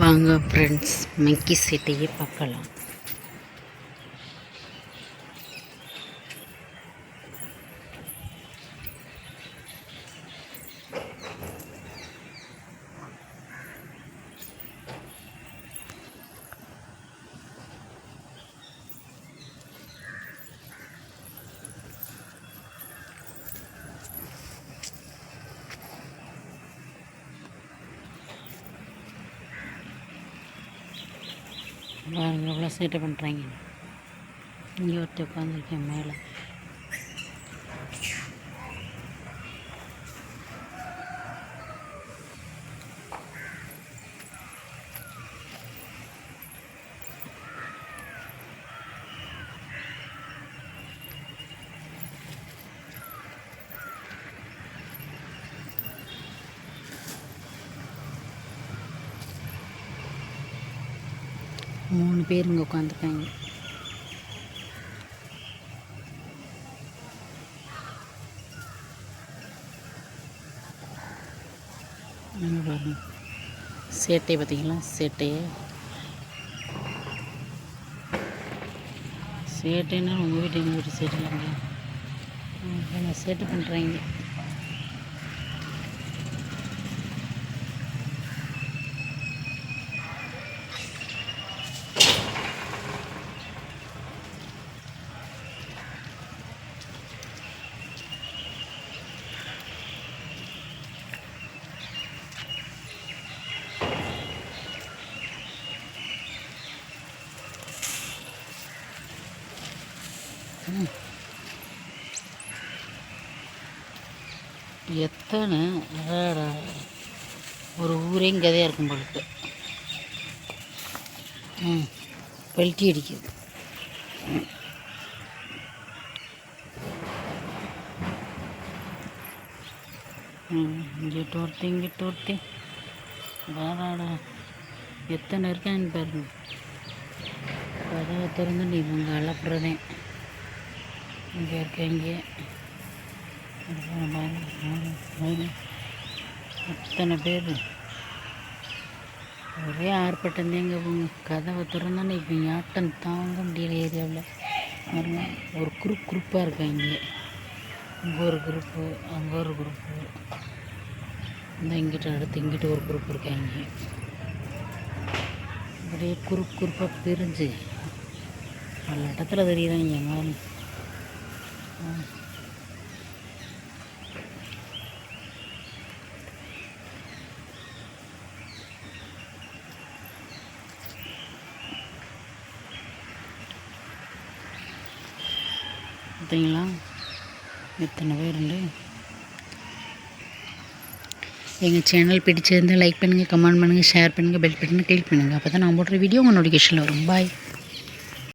வாங்க ஃப்ரெண்ட்ஸ் மக்கி சிட்டியை பார்க்கலாம். பாருங்கள் எவ்வளோ சேட்டை பண்ணுறாங்க இங்கே ஒருத்தர் உட்காந்துருக்கேன் மேலே. மூணு பேர் இங்கே உட்காந்துருக்காங்க இங்க பாருங்க? சேட்டை பார்த்தீங்களா? சேட்டையை சேட்டைன்னா உங்கள் வீட்டு எங்கள் வீட்டு சேட்டை சேட்டை பண்ணுறாங்க எத்தனை ஒரு ஊரே கதையாக இருக்கும் பொழுது ம் பெல்ட்டி அடிக்குது. ம் இங்கிட்டு ஒருத்தி இங்கிட்டு ஒருத்தி அடாடா எத்தனை இருக்கான்னு பாருங்க. கதவை திறந்து நீ இவங்க அளப்புறதேன் இங்கே இருக்கீங்க அத்தனை பேர்? ஒரே ஆர்ப்பாட்டம் தாங்க போங்க கதவை திறந்தானே இப்போ ஆட்டம் தாங்க முடியல ஏரியாவில். பாருங்க ஒரு குரூப் குரூப்பாக இருக்காங்க இங்கே. ஒரு குரூப்பு அங்கே ஒரு குரூப்பு. இந்த இங்கிட்ட அடுத்து இங்கிட்ட ஒரு குரூப் இருக்காங்க அப்படியே குரூப் குரூப்பாக பிரிஞ்சு. பல இடத்துல தெரியுறாங்க எங்காலும் பார்த்தீங்களா? எத்தனை பேர் உண்டு எங்கள் சேனல் பிடிச்சிருந்தால் லைக் பண்ணுங்கள் கமெண்ட் பண்ணுங்கள் ஷேர் பண்ணுங்கள் பெல் பட்டனை கிளிக் பண்ணுங்கள் அப்போ தான் நான் போடுற வீடியோ உங்கள் நோட்டிஃபிகேஷனில் வரும். பாய்